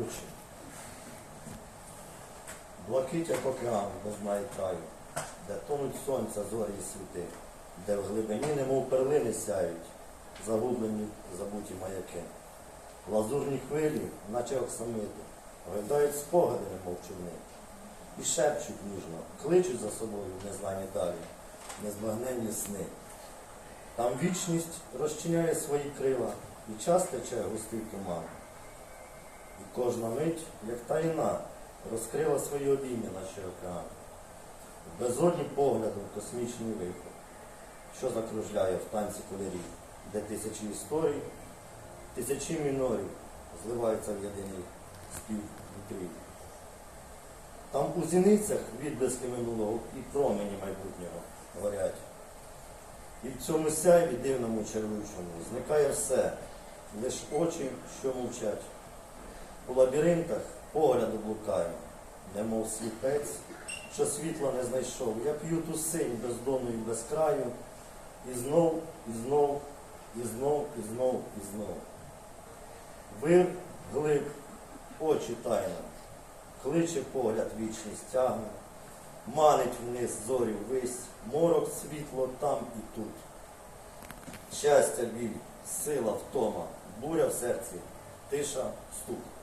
очі. Блакить як океан де тонуть сонця зорі і світи, де в глибині немов перлини сяють, загублені забуті маяки. Лазурні хвилі, наче оксамити, гойдають спогади, немов човни, і шепчуть ніжно, кличуть за собою незнані далі, незбагненні сни. Там вічність розчиняє свої крила, і час тече густий туман. І кожна мить, як таїна, розкрила свої обійми наші океани. Безодні погляду космічний вихор, що закружляє в танці кольорів, де тисячі історій, тисячі мінорів зливаються в єдиний спів вітрів. Там у зіницях відблиски минулого і промені майбутнього горять. І в цьому сяйві дивному чаруючому зникає все, лиш очі, що мовчать. У лабіринтах погляду блукаю, немов сліпець, що світла не знайшов. Я п'ю ту синь бездонну і без краю, і знов, і знов, і знов, і знов, і знов. Вир, глиб, очі тайна, кличе погляд вічність тягне, манить вниз зорі ввись, морок світло там і тут. Щастя, біль, сила, втома, буря в серці, тиша, стук.